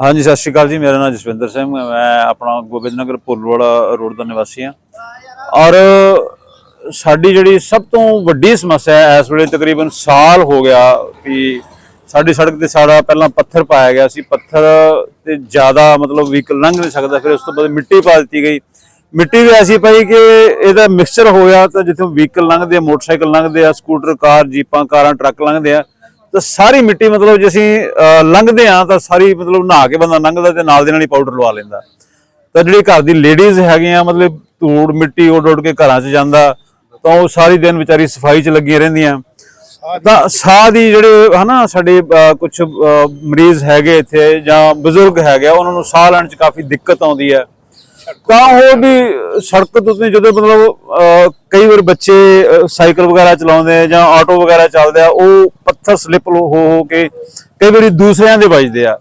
ਹਾਂਜੀ, ਸਤਿ ਸ਼੍ਰੀ ਅਕਾਲ ਜੀ, ਮੇਰਾ ਨਾਮ ਜਸਵਿੰਦਰ ਸਿੰਘ, ਮੈਂ ਆਪਣਾ ਗੋਬਿੰਦ ਨਗਰ ਪੁੱਲਵਾੜਾ ਰੋਡ ਦਾ ਨਿਵਾਸੀ ਹਾਂ। ਔਰ ਸਾਡੀ ਜਿਹੜੀ ਸਭ ਤੋਂ ਵੱਡੀ ਸਮੱਸਿਆ ਹੈ, ਇਸ ਵੇਲੇ ਤਕਰੀਬਨ ਸਾਲ ਹੋ ਗਿਆ ਵੀ ਸਾਡੀ ਸੜਕ ਤੇ ਸਾਰਾ ਪਹਿਲਾਂ ਪੱਥਰ ਪਾਇਆ ਗਿਆ ਸੀ, ਪੱਥਰ ਤੇ ਜ਼ਿਆਦਾ ਮਤਲਬ ਵਹੀਕਲ ਲੰਘ ਨਹੀਂ ਸਕਦਾ, ਫਿਰ ਉਸ ਤੋਂ ਬਾਅਦ ਮਿੱਟੀ ਪਾ ਦਿੱਤੀ ਗਈ। ਮਿੱਟੀ ਵੀ ਐਸੀ ਪਈ ਕਿ ਇਹਦਾ ਮਿਕਸਚਰ ਹੋਇਆ ਤਾਂ ਜਿੱਥੋਂ ਵਹੀਕਲ ਲੰਘਦੇ ਆ, ਮੋਟਰਸਾਈਕਲ ਲੰਘਦੇ ਆ ਸਕੂਟਰ ਕਾਰ, ਜੀਪਾਂ, ਕਾਰਾਂ, ਟਰੱਕ ਲੰਘਦੇ ਆ ਤਾਂ ਸਾਰੀ ਮਿੱਟੀ ਮਤਲਬ ਜੇ ਅਸੀਂ ਲੰਘਦੇ ਆ ਤਾਂ ਸਾਰੀ ਮਤਲਬ ਨਹਾ ਕੇ ਬੰਦਾ ਲੰਘਦਾ ਤੇ ਨਾਲ ਦੇ ਨਾਲ ਹੀ ਪਾਊਡਰ ਲਵਾ ਲੈਂਦਾ। ਤਾਂ ਜਿਹੜੀ ਘਰ ਦੀ ਲੇਡੀਜ਼ ਹੈਗੀਆਂ ਮਤਲਬ ਧੂੜ ਮਿੱਟੀ ਉੱਡ ਉੱਡ ਕੇ ਘਰਾਂ 'ਚ ਜਾਂਦਾ ਤਾਂ ਉਹ ਸਾਰੀ ਦਿਨ ਵਿਚਾਰੀ ਸਫ਼ਾਈ 'ਚ ਲੱਗੀਆਂ ਰਹਿੰਦੀਆਂ। ਤਾਂ ਸਾਹ ਦੀ ਜਿਹੜੇ ਹਨਾ ਸਾਡੇ ਕੁਝ ਮਰੀਜ਼ ਹੈਗੇ ਇੱਥੇ ਜਾਂ ਬਜ਼ੁਰਗ ਹੈਗੇ ਉਹਨਾਂ ਨੂੰ ਸਾਹ ਲੈਣ 'ਚ ਕਾਫੀ ਦਿੱਕਤ ਆਉਂਦੀ ਹੈ। ਤਾਂ ਉਹ ਵੀ ਸੜਕ ਤੋਂ ਤੁਸੀਂ ਜਦੋਂ ਮਤਲਬ ਕਈ ਵਾਰ ਬੱਚੇ ਸਾਈਕਲ ਵਗੈਰਾ ਚਲਾਉਂਦੇ ਆ ਜਾਂ ਆਟੋ ਵਗੈਰਾ ਚੱਲਦੇ ਆ ਉਹ ਪੱਥਰ ਸਲਿੱਪ ਹੋ ਹੋ ਕੇ ਕਈ ਵਾਰੀ ਦੂਸਰਿਆਂ ਦੇ ਵੱਜਦੇ ਆ।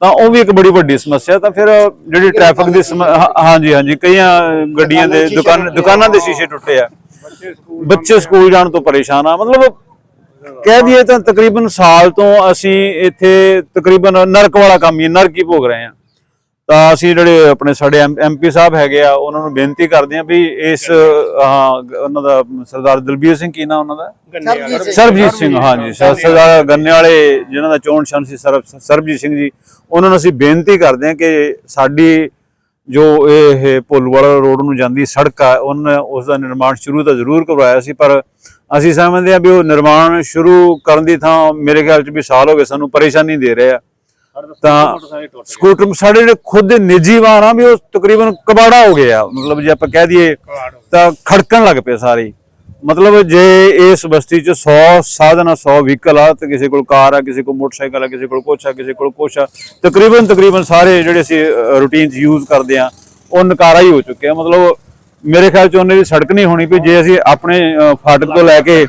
ਤਾਂ ਉਹ ਵੀ ਇੱਕ ਬੜੀ ਵੱਡੀ ਸਮੱਸਿਆ। ਤਾਂ ਫਿਰ ਜਿਹੜੀ ਟ੍ਰੈਫਿਕ ਦੀ ਹਾਂਜੀ ਹਾਂਜੀ ਕਈਆਂ ਗੱਡੀਆਂ ਦੇ ਦੁਕਾਨ ਦੁਕਾਨਾਂ ਦੇ ਸ਼ੀਸ਼ੇ ਟੁੱਟੇ ਆ। ਬੱਚੇ ਸਕੂਲ ਜਾਣ। ਤੋਂ ਪਰੇਸ਼ਾਨ ਆ। ਮਤਲਬ ਕਹਿ ਦਈਏ ਤਾਂ ਤਕਰੀਬਨ ਸਾਲ ਤੋਂ ਅਸੀਂ ਇੱਥੇ ਤਕਰੀਬਨ ਨਰਕ ਵਾਲਾ ਕੰਮ ਹੀ ਨਰਕ ਹੀ ਭੋਗ ਰਹੇ ਹਾਂ ਤਾਂ ਅਸੀਂ ਜਿਹੜੇ ਆਪਣੇ ਸਾਡੇ ਐਮਪੀ ਸਾਹਿਬ ਹੈਗੇ ਆ ਉਹਨਾਂ ਨੂੰ ਬੇਨਤੀ ਕਰਦੇ ਆ ਵੀ ਇਸ ਹਾਂ ਉਹਨਾਂ ਦਾ ਸਰਦਾਰ ਦਲਬੀਰ ਸਿੰਘ ਕੀ ਨਾਮ ਉਹਨਾਂ ਦਾ? ਸਰਬਜੀਤ ਸਿੰਘ। ਹਾਂਜੀ ਸਰ- ਸਰਦਾਰ ਗੰਨੇ ਵਾਲੇ ਜਿਨ੍ਹਾਂ ਦਾ ਚੋਣ ਸ਼ਨ ਸੀ ਸਰਬ ਸਰਬਜੀਤ ਸਿੰਘ ਜੀ ਉਹਨਾਂ ਨੂੰ ਅਸੀਂ ਬੇਨਤੀ ਕਰਦੇ ਹਾਂ ਕਿ ਸਾਡੀ ਜੋ ਇਹ ਭੋਲੂਵਾਲਾ ਰੋਡ ਨੂੰ ਜਾਂਦੀ ਸੜਕ ਆ ਉਹਨਾਂ ਉਸ ਦਾ ਨਿਰਮਾਣ ਸ਼ੁਰੂ ਤਾਂ ਜ਼ਰੂਰ ਕਰਵਾਇਆ ਸੀ ਪਰ ਅਸੀਂ ਸਮਝਦੇ ਹਾਂ ਵੀ ਉਹ ਨਿਰਮਾਣ ਸ਼ੁਰੂ ਕਰਨ ਦੀ ਥਾਂ ਮੇਰੇ ਖਿਆਲ 'ਚ ਵੀ ਸਾਲ ਹੋ ਗਏ ਸਾਨੂੰ ਪਰੇਸ਼ਾਨੀ ਦੇ ਰਹੇ ਆ। ਤਾਂ ਸਕੂਟਰ ਸਾਡੇ ਜਿਹੜੇ ਖੁਦ ਦੇ ਨਿੱਜੀ ਵਾਹਨ ਆ ਵੀ ਉਹ ਤਕਰੀਬਨ ਕਬਾੜਾ ਹੋ ਗਿਆ ਮਤਲਬ ਜੇ ਆਪਾਂ ਕਹਿ ਦਈਏ ਤਾਂ ਖੜਕਣ ਲੱਗ ਪਏ ਸਾਰੇ। ਮਤਲਬ ਜੇ ਇਸ ਬਸਤੀ 'ਚ 100 ਸਾਧਨ ਆ 100 ਵਹੀਕਲ ਆ ਤੇ ਕਿਸੇ ਕੋਲ ਕਾਰ ਆ ਕਿਸੇ ਕੋਲ ਮੋਟਰਸਾਈਕਲ ਆ ਕਿਸੇ ਕੋਲ ਕੁਛ ਆ ਕਿਸੇ ਕੋਲ ਕੁਛ ਆ ਤਕਰੀਬਨ ਤਕਰੀਬਨ ਸਾਰੇ ਜਿਹੜੇ ਅਸੀਂ ਰੂਟੀਨ 'ਚ ਯੂਜ਼ ਕਰਦੇ ਆ ਉਹ ਨਕਾਰਾ ਹੀ ਹੋ ਚੁੱਕੇ ਆ ਮਤਲਬ ਮੇਰੇ ਖਿਆਲ 'ਚ ਉਹਨੇ ਦੀ ਸੜਕ ਨਹੀਂ ਹੋਣੀ ਵੀ ਜੇ ਅਸੀਂ ਆਪਣੇ ਫਾਟਕ ਤੋਂ ਲੈ ਕੇ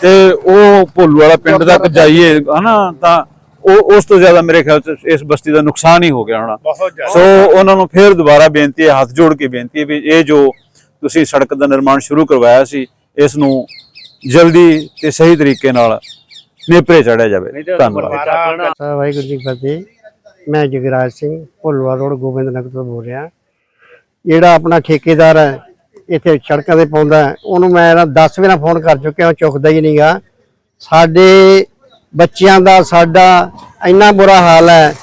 ਤੇ ਉਹ ਭੋਲੂ ਵਾਲਾ ਪਿੰਡ ਤੱਕ ਜਾਈਏ ਹਨਾ ਤਾਂ ਉਹ ਉਸ ਤੋਂ ਜ਼ਿਆਦਾ ਮੇਰੇ ਖਿਆਲ 'ਚ ਇਸ ਬਸਤੀ ਦਾ ਨੁਕਸਾਨ ਹੀ ਹੋ ਗਿਆ ਹੋਣਾ। ਬਹੁਤ ਜ਼ਿਆਦਾ। ਸੋ ਉਹਨਾਂ ਨੂੰ ਫਿਰ ਦੁਬਾਰਾ ਬੇਨਤੀ ਹੈ ਹੱਥ ਜੋੜ ਕੇ ਬੇਨਤੀ ਹੈ ਵੀ ਇਹ ਜੋ ਤੁਸੀਂ ਸੜਕ ਦਾ ਨਿਰਮਾਣ ਸ਼ੁਰੂ ਕਰਵਾਇਆ ਸੀ ਇਸ ਨੂੰ ਜਲਦੀ ਤੇ ਸਹੀ ਤਰੀਕੇ ਨਾਲ ਨੇਪਰੇ ਚੜਿਆ ਜਾਵੇ। ਧੰਨਵਾਦ। ਵਾਹਿਗੁਰੂ ਜੀ ਫਤਿਹ। ਮੈਂ ਜਗਰਾਜ ਸਿੰਘ ਭੁੱਲਵਾ ਰੋਡ ਗੋਬਿੰਦ ਨਗਰ ਤੋਂ ਬੋਲ ਰਿਹਾ। ਜਿਹੜਾ ਆਪਣਾ ਠੇਕੇਦਾਰ ਹੈ ਇੱਥੇ ਸੜਕਾਂ ਤੇ ਪਾਉਂਦਾ ਉਹਨੂੰ ਮੈਂ ਨਾ 10 ਵਾਰ ਫੋਨ ਕਰ ਚੁੱਕਿਆ ਉਹ ਚੁੱਕਦਾ ਹੀ ਨਹੀਂਗਾ ਸਾਡੇ ਬੱਚਿਆਂ ਦਾ ਸਾਡਾ ਇੰਨਾ ਬੁਰਾ ਹਾਲ ਹੈ।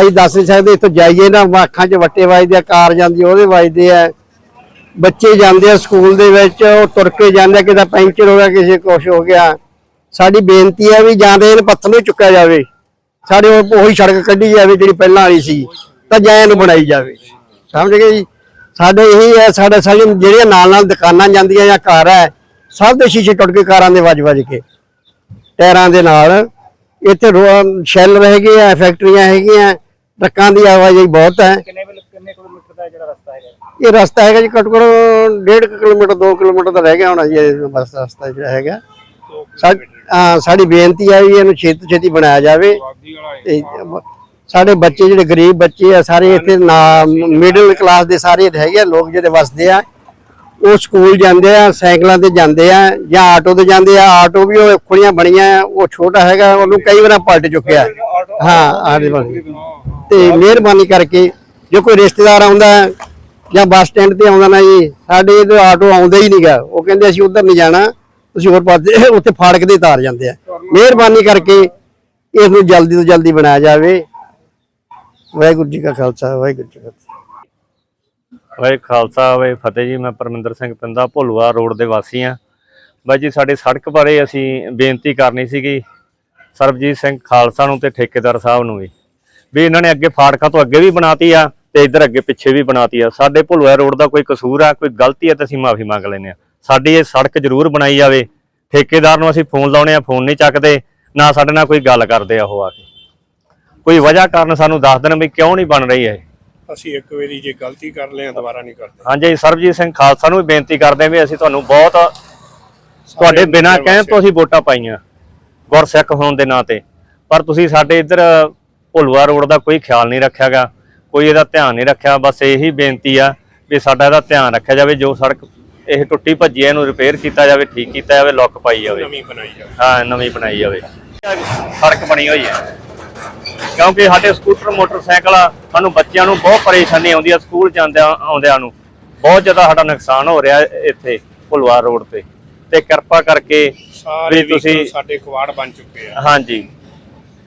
ਅਸੀਂ ਦੱਸ ਨਹੀਂ ਸਕਦੇ ਇੱਥੋਂ ਜਾਈਏ ਨਾ ਅੱਖਾਂ 'ਚ ਵੱਟੇ ਵੱਜਦੇ ਆ ਕਾਰ ਜਾਂਦੀ ਉਹਦੇ ਵੱਜਦੇ ਆ। ਬੱਚੇ ਜਾਂਦੇ ਆ ਸਕੂਲ ਦੇ ਵਿੱਚ ਉਹ ਤੁਰ ਕੇ ਜਾਂਦੇ ਆ, ਪੈਂਚਰ ਹੋ ਗਿਆ ਕਿਸੇ ਕੁਛ ਹੋ ਗਿਆ। ਸਾਡੀ ਬੇਨਤੀ ਹੈ ਵੀ ਜਾਂਦੇ ਤਾਂ ਪੱਥਰ ਨੂੰ ਚੁੱਕਿਆ ਜਾਵੇ। ਸਾਡੇ ਉਹੀ ਸੜਕ ਕੱਢੀ ਜਾਵੇ ਜਿਹੜੀ ਪਹਿਲਾਂ ਵਾਲੀ ਸੀ ਤਾਂ ਜਾਂ ਇਹਨੂੰ ਬਣਾਈ ਜਾਵੇ। ਸਮਝ ਗਏ ਜੀ? ਸਾਡੇ ਇਹੀ ਹੈ ਸਾਡੇ ਸਾਰੀਆਂ ਜਿਹੜੀਆਂ ਨਾਲ ਨਾਲ ਦੁਕਾਨਾਂ ਜਾਂਦੀਆਂ ਜਾਂ ਘਰ ਹੈ ਸਭ ਦੇ ਸ਼ੀਸ਼ੇ ਟੁੱਟ ਕੇ ਕਾਰਾਂ ਦੇ ਵੱਜ ਵੱਜ ਕੇ। ਟਾਇਰਾਂ ਦੇ ਨਾਲ। ਇੱਥੇ ਸ਼ੈਲ ਰਹਿ ਗਏ ਆ ਫੈਕਟਰੀਆਂ ਹੈਗੀਆਂ ਟਰੱਕਾਂ ਦੀ ਆਵਾਜਾਈ ਬਹੁਤ ਹੈ। ਕਿੰਨੇ ਕਿੰਨੇ ਕਿਲੋਮੀਟਰ ਦਾ ਜਿਹੜਾ ਰਸਤਾ ਹੈਗਾ? ਇਹ ਰਸਤਾ ਹੈਗਾ ਜੀ ਘੱਟੋ ਘੱਟ 1.5 ਕਿਲੋਮੀਟਰ 2 ਕਿਲੋਮੀਟਰ ਦਾ ਰਹਿ ਗਿਆ ਹੋਣਾ ਜੀ ਇਹ ਬਸ ਰਸਤਾ ਜਿਹੜਾ ਹੈਗਾ। ਸਾਡੀ ਬੇਨਤੀ ਹੈ ਵੀ ਇਹਨੂੰ ਛੇਤੀ ਛੇਤੀ ਬਣਾਇਆ ਜਾਵੇ। ਸਾਡੇ ਬੱਚੇ ਜਿਹੜੇ ਗਰੀਬ ਬੱਚੇ ਆ ਸਾਰੇ ਇੱਥੇ ਮਿਡਲ ਕਲਾਸ ਦੇ ਸਾਰੇ ਹੈਗੇ ਆ ਲੋਕ ਜਿਹੜੇ ਵਸਦੇ ਆ ਉਹ ਸਕੂਲ ਜਾਂਦੇ ਆ, ਸਾਈਕਲਾਂ ਤੇ ਜਾਂਦੇ ਆ ਜਾਂ ਆਟੋ ਤੇ ਜਾਂਦੇ ਆ, ਆਟੋ ਵੀ ਉਹ ਖੁੱਲੀਆਂ ਬਣੀਆਂ ਉਹ ਛੋਟਾ ਹੈਗਾ, ਉਹਨੂੰ ਕਈ ਵਾਰ ਪਲਟ ਚੁੱਕਿਆ। ਹਾਂ ਆਦੇ ਵਾਲੀ। ਤੇ ਮਿਹਰਬਾਨੀ ਕਰਕੇ ਜੇ ਕੋਈ ਰਿਸ਼ਤੇਦਾਰ ਆਉਂਦਾ ਜਾਂ ਬੱਸ ਸਟੈਂਡ ਤੇ ਆਉਂਦਾ ਨਾ ਜੀ, ਸਾਡੇ ਇਧਰ ਆਟੋ ਆਉਂਦਾ ਹੀ ਨਹੀਂਗਾ ਉਹ ਕਹਿੰਦੇ ਅਸੀਂ ਉਧਰ ਨਹੀਂ ਜਾਣਾ ਤੁਸੀਂ ਹੋਰ ਪਾਸੇ ਉੱਥੇ ਫਾੜਕ ਦੇ ਤਾਰ ਜਾਂਦੇ ਆ। ਮਿਹਰਬਾਨੀ ਕਰਕੇ ਇਸ ਨੂੰ ਜਲਦੀ ਤੋਂ ਜਲਦੀ ਬਣਾਇਆ ਜਾਵੇ। ਵਾਹਿਗੁਰੂ ਜੀ ਕਾ ਖਾਲਸਾ, ਵਾਹਿਗੁਰੂ ਜੀ ਕੀ ਫਤਿਹ। ਵਾਹਿ ਖਾਲਸਾ, ਵਾਹਿ ਫਤਿਹ ਜੀ। ਮੈਂ ਪਰਮਿੰਦਰ ਸਿੰਘ ਪਿੰਦਾ ਭੁੱਲਵਾ ਰੋਡ ਦੇ ਵਾਸੀ ਆ ਬਾਈ ਜੀ, ਸਾਡੇ ਸੜਕ ਬਾਰੇ ਅਸੀਂ ਬੇਨਤੀ ਕਰਨੀ ਸੀਗੀ ਸਰਬਜੀਤ ਸਿੰਘ ਖਾਲਸਾ ਨੂੰ ਤੇ ਠੇਕੇਦਾਰ ਸਾਹਿਬ ਨੂੰ ਵੀ ਵੀ ਇਹਨਾਂ ਨੇ ਅੱਗੇ ਫਾੜਕਾਂ ਤੋਂ ਅੱਗੇ ਵੀ ਬਣਾਤੀ ਆ ਤੇ ਇੱਧਰ ਅੱਗੇ ਪਿੱਛੇ ਵੀ ਬਣਾਤੀ ਆ। ਸਾਡੇ ਭੁੱਲਵਾ ਰੋਡ ਦਾ ਕੋਈ ਕਸੂਰ ਆ, ਕੋਈ ਗਲਤੀ ਆ ਤਾਂ ਅਸੀਂ ਮਾਫੀ ਮੰਗ ਲੈਂਦੇ ਆ ਸਾਡੀ ਇਹ ਸੜਕ ਜ਼ਰੂਰ ਬਣਾਈ ਜਾਵੇ। ਠੇਕੇਦਾਰ ਨੂੰ ਅਸੀਂ ਫੋਨ ਲਾਉਣੇ ਆ, ਫੋਨ ਨਹੀਂ ਚੱਕਦੇ, ਨਾ ਸਾਡੇ ਨਾਲ ਕੋਈ ਗੱਲ ਕਰਦੇ ਆ ਉਹ ਆ ਕੇ। ਕੋਈ ਵਜ੍ਹਾ ਕਾਰਨ ਸਾਨੂੰ ਦੱਸ ਦੇਣ ਵੀ ਕਿਉਂ ਨਹੀਂ ਬਣ ਰਹੀ ਹੈ ਅਸੀਂ ਇੱਕ ਵਾਰੀ ਜੇ ਗਲਤੀ ਕਰ ਲਿਆ ਦੁਬਾਰਾ ਨਹੀਂ ਕਰਦੇ। ਹਾਂਜੀ ਸਰਬਜੀਤ ਸਿੰਘ ਖਾਲਸਾ ਨੂੰ ਵੀ ਬੇਨਤੀ ਕਰਦੇ ਹਾਂ ਵੀ ਅਸੀਂ ਤੁਹਾਨੂੰ ਬਹੁਤ ਤੁਹਾਡੇ ਬਿਨਾਂ ਕਹਿਣ ਤੋਂ ਅਸੀਂ ਵੋਟਾਂ ਪਾਈਆਂ ਗੁਰਸਿੱਖ ਹੋਣ ਦੇ ਨਾਂ ਤੇ। ਪਰ ਤੁਸੀਂ ਸਾਡੇ ਇੱਧਰ ਭੁਲਵਾ ਰੋਡ ਦਾ ਕੋਈ ਖਿਆਲ ਨਹੀਂ ਰੱਖਿਆਗਾ ਕੋਈ ਇਹਦਾ ਧਿਆਨ ਨਹੀਂ ਰੱਖਿਆ ਬਸ ਇਹੀ ਬੇਨਤੀ ਆ ਵੀ ਸਾਡਾ ਇਹਦਾ ਧਿਆਨ ਰੱਖਿਆ ਜਾਵੇ ਜੋ ਸੜਕ ਇਹ ਟੁੱਟੀ ਭੱਜੀ ਹੈ ਇਹਨੂੰ ਰਿਪੇਅਰ ਕੀਤਾ ਜਾਵੇ ਠੀਕ ਕੀਤਾ ਜਾਵੇ ਲੁੱਕ ਪਾਈ ਜਾਵੇ। ਨਵੀਂ ਬਣਾਈ ਜਾਵੇ। ਹਾਂ ਨਵੀਂ ਬਣਾਈ ਜਾਵੇ। ਸੜਕ ਬਣੀ ਹੋਈ ਹੈ। ਕਿਉਂਕਿ ਸਾਡੇ ਸਕੂਟਰ ਮੋਟਰਸਾਈਕਲ ਸਾਨੂੰ ਬੱਚਿਆਂ ਨੂੰ ਬਹੁਤ ਪਰੇਸ਼ਾਨੀ ਆਉਂਦੀ ਆ ਸਕੂਲ ਜਾਂਦਿਆਂ ਆਉਂਦਿਆਂ ਨੂੰ। ਬਹੁਤ ਜ਼ਿਆਦਾ ਸਾਡਾ ਨੁਕਸਾਨ ਹੋ ਰਿਹਾ ਇੱਥੇ ਭੁਲਵਾਰ ਰੋਡ ਤੇ। ਤੇ ਕਿਰਪਾ ਕਰਕੇ ਸਾਰੇ ਵੀ ਤੁਸੀਂ- ਤੁਸੀਂ ਸਾਡੇ ਕਵਾੜ ਬਣ ਚੁੱਕੇ ਆ। ਹਾਂਜੀ।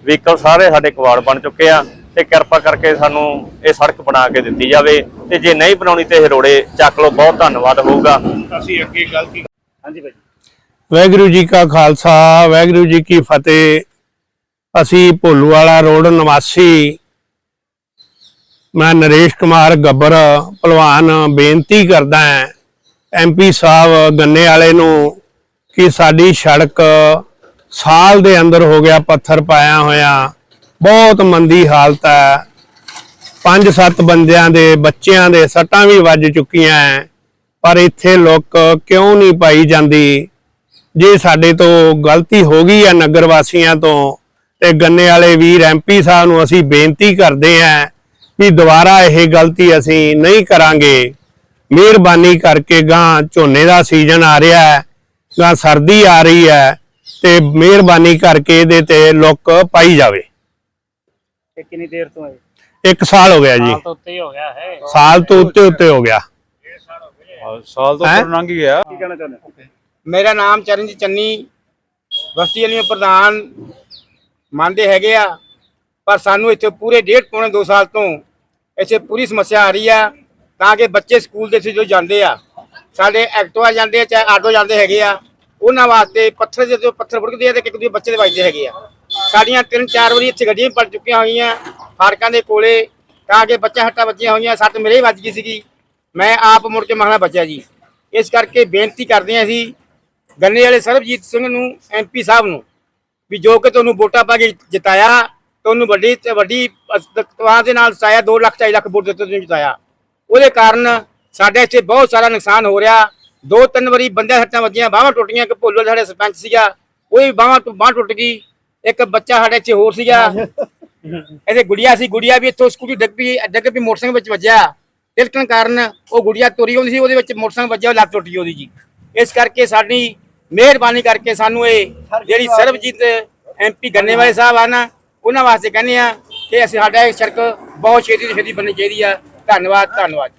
ਵਹੀਕਲ ਸਾਰੇ ਸਾਡੇ ਕਵਾੜ ਬਣ ਚੁੱਕੇ ਆ ਤੇ ਕਿਰਪਾ ਕਰਕੇ ਸਾਨੂੰ ਇਹ ਸੜਕ ਬਣਾ ਕੇ ਦਿੱਤੀ ਜਾਵੇ ਤੇ ਜੇ ਨਹੀਂ ਬਣਾਉਣੀ ਤੇ ਇਹ ਰੋੜੇ ਚੱਕ ਲਓ ਬਹੁਤ ਧੰਨਵਾਦ ਹੋਊਗਾ। ਅਸੀਂ ਅੱਗੇ ਗਲਤੀ ਹਾਂਜੀ ਭਾਈ ਵਾਹਿਗੁਰੂ ਜੀ ਕਾ ਖਾਲਸਾ ਵਾਹਿਗੁਰੂ ਜੀ ਕੀ ਫਤਿਹ। ਅਸੀਂ ਭੋਲੂ ਵਾਲਾ ਰੋਡ ਨਿਵਾਸੀ, ਮੈਂ ਨਰੇਸ਼ ਕੁਮਾਰ ਗੱਬਰ ਭਲਵਾਨ ਬੇਨਤੀ ਕਰਦਾ ਹਾਂ ਐਮਪੀ ਸਾਹਿਬ ਗੰਨੇ ਵਾਲੇ ਨੂੰ ਕਿ ਸਾਡੀ ਸੜਕ ਸਾਲ ਦੇ ਅੰਦਰ ਹੋ ਗਿਆ ਪੱਥਰ ਪਾਇਆ ਹੋਇਆ, ਬਹੁਤ ਮੰਦੀ ਹਾਲਤ ਹੈ। ਪੰਜ ਸੱਤ ਬੰਦਿਆਂ ਦੇ ਬੱਚਿਆਂ ਦੇ ਸੱਟਾਂ ਵੀ ਵੱਜ ਚੁੱਕੀਆਂ ਪਰ ਇੱਥੇ ਲੋਕ ਕਿਉਂ ਨਹੀਂ ਪਾਈ ਜਾਂਦੀ? ਜੇ ਸਾਡੇ ਤੋਂ ਗਲਤੀ ਹੋ ਗਈ ਹੈ ਨਗਰ ਵਾਸੀਆਂ ਤੋਂ ਤੇ ਗੰਨੇ ਵਾਲੇ ਵੀਰ ਐਮਪੀ ਸਾਹਿਬ ਨੂੰ ਅਸੀਂ ਬੇਨਤੀ ਕਰਦੇ ਹਾਂ ਵੀ ਦੁਬਾਰਾ ਇਹ ਗਲਤੀ ਅਸੀਂ ਨਹੀਂ ਕਰਾਂਗੇ। ਮਿਹਰਬਾਨੀ ਕਰਕੇ ਗਾਂ ਝੋਨੇ ਦਾ ਸੀਜ਼ਨ ਆ ਰਿਹਾ ਹੈ ਗਾਂ ਸਰਦੀ ਆ ਰਹੀ ਹੈ ਤੇ ਮਿਹਰਬਾਨੀ ਕਰਕੇ ਇਹਦੇ ਤੇ ਲੁੱਕ ਪਾਈ ਜਾਵੇ। ਇਹ ਕਿੰਨੀ ਦੇਰ ਤੋਂ ਹੈ ਇੱਕ ਸਾਲ ਹੋ ਗਿਆ ਜੀ। ਸਾਲ ਤੋਂ ਉੱਤੇ ਹੀ ਹੋ ਗਿਆ ਹੈ। ਸਾਲ ਤੋਂ ਉੱਤੇ ਉੱਤੇ ਹੋ ਗਿਆ। ਸਾਲ ਤੋਂ ਹੈਂ? ਉੱਪਰ ਲੰਘ ਗਿਆ। ਕੀ ਕਹਿਣਾ ਚਾਹੁੰਦੇ ਹੋ? ਮੇਰਾ ਨਾਮ ਚਰਨਜੀਤ ਚੰਨੀ ਬਸਤੀ ਵਾਲੀ ਪ੍ਰਧਾਨ ਮੰਨਦੇ ਹੈਗੇ ਆ, ਪਰ ਸਾਨੂੰ ਇੱਥੇ ਪੂਰੇ ਡੇਢ ਪੌਣੇ 2 ਸਾਲ ਤੋਂ ਇੱਥੇ ਪੂਰੀ ਸਮੱਸਿਆ ਆ ਰਹੀ ਆ, ਤਾਂ ਕਿ ਬੱਚੇ ਸਕੂਲ ਦੇ ਵਿੱਚ ਜੋ ਜਾਂਦੇ ਆ, ਸਾਡੇ ਐਕਟਿਵਾ ਜਾਂਦੇ ਆ, ਚਾਹੇ ਆਟੋ ਜਾਂਦੇ ਹੈਗੇ ਆ, ਉਹਨਾਂ ਵਾਸਤੇ ਪੱਥਰ ਜਦੋਂ ਪੱਥਰ ਫੁੜਕਦੇ ਆ ਤੇ ਇੱਕ ਦੂਜੇ ਬੱਚੇ ਦੇ ਵੱਜਦੇ ਹੈਗੇ ਆ। ਸਾਡੀਆਂ ਤਿੰਨ ਚਾਰ ਵਾਰੀ ਇੱਥੇ ਗੱਡੀਆਂ ਵੀ ਚੁੱਕੀਆਂ ਹੋਈਆਂ, ਫਾਰਕਾਂ ਦੇ ਕੋਲੇ, ਤਾਂ ਕਿ ਬੱਚਾ ਹੱਟਾ ਵੱਜੀਆਂ ਹੋਈਆਂ, ਸੱਟ ਮੇਰੇ ਹੀ ਵੱਜ ਗਈ ਸੀਗੀ। ਮੈਂ ਆਪ ਮੁੜ ਕੇ ਮਖਣਾ ਬਚਿਆ ਜੀ। ਇਸ ਕਰਕੇ ਬੇਨਤੀ ਕਰਦੇ ਹਾਂ ਅਸੀਂ, ਗੰਨੇ ਵਾਲੇ ਸਰਬਜੀਤ ਸਿੰਘ ਨੂੰ ਐਮਪੀ ਸਾਹਿਬ ਨੂੰ ਵੀ ਜੋ ਕਿ ਤੁਹਾਨੂੰ ਵੋਟਾਂ ਪਾ ਕੇ ਜਿਤਾਇਆ, ਤੁਹਾਨੂੰ ਵੱਡੀ ਤੇ ਵੱਡੀ ਤਵਾਰ ਦੇ ਨਾਲ ਜਿਤਾਇਆ 2 ਲੱਖ 4 ਲੱਖ ਵੋਟ ਦਿੱਤੇ ਤੁਸੀਂ ਜਿਤਾਇਆ। ਉਹਦੇ ਕਾਰਨ ਸਾਡੇ ਇੱਥੇ ਬਹੁਤ ਸਾਰਾ ਨੁਕਸਾਨ ਹੋ ਰਿਹਾ। ਦੋ ਤਿੰਨ ਵਾਰੀ ਬੰਦੇ ਹੱਟਾਂ ਵੱਜੀਆਂ, ਬਾਹਾਂ ਟੁੱਟੀਆਂ ਕਿ ਭੋਲੋ ਸਾਡੇ ਸਰਪੰਚ ਸੀਗਾ, ਉਹ ਵੀ ਬਾਹਾਂ ਤੋਂ ਬਾਹ ਟੁੱਟ ਗਈ। ਇੱਕ ਬੱਚਾ ਸਾਡੇ ਇੱਥੇ ਹੋਰ ਸੀਗਾ। ਇਹਦੇ ਗੁੜੀਆ ਸੀ, ਗੁੜੀਆ ਵੀ ਇੱਥੋਂ ਸਕੂਟੀ ਡਿੱਗ ਪਈ ਡਿੱਗ ਪਈ, ਮੋਟਰਸਾਈਕਲ ਵਿੱਚ ਵੱਜਿਆ। ਤਿਲਕਣ ਕਾਰਨ ਉਹ ਗੁੜੀਆ ਤੁਰੀ ਹੁੰਦੀ ਸੀ, ਉਹਦੇ ਵਿੱਚ ਮੋਟਰਸਾਈਕਲ ਵੱਜਿਆ ਲੱਤ ਟੁੱਟ ਗਈ ਉਹਦੀ ਜੀ। ਇਸ ਕਰਕੇ ਸਾਡੀ ਮਿਹਰਬਾਨੀ ਕਰਕੇ ਸਾਨੂੰ ਇਹ ਜਿਹੜੀ ਸਰਬਜੀਤ ਐਮਪੀ ਗੰਨੇ ਵਾਲੇ ਸਾਹਿਬ ਆ ਨਾ ਉਹਨਾਂ ਵਾਸਤੇ ਕਹਿੰਦੇ ਆ ਕਿ ਅਸੀਂ ਸਾਡਾ ਇਹ ਸੜਕ ਬਹੁਤ ਛੇਤੀ ਤੋਂ ਛੇਤੀ ਬਣਨੀ ਚਾਹੀਦੀ ਆ। ਧੰਨਵਾਦ ਧੰਨਵਾਦ।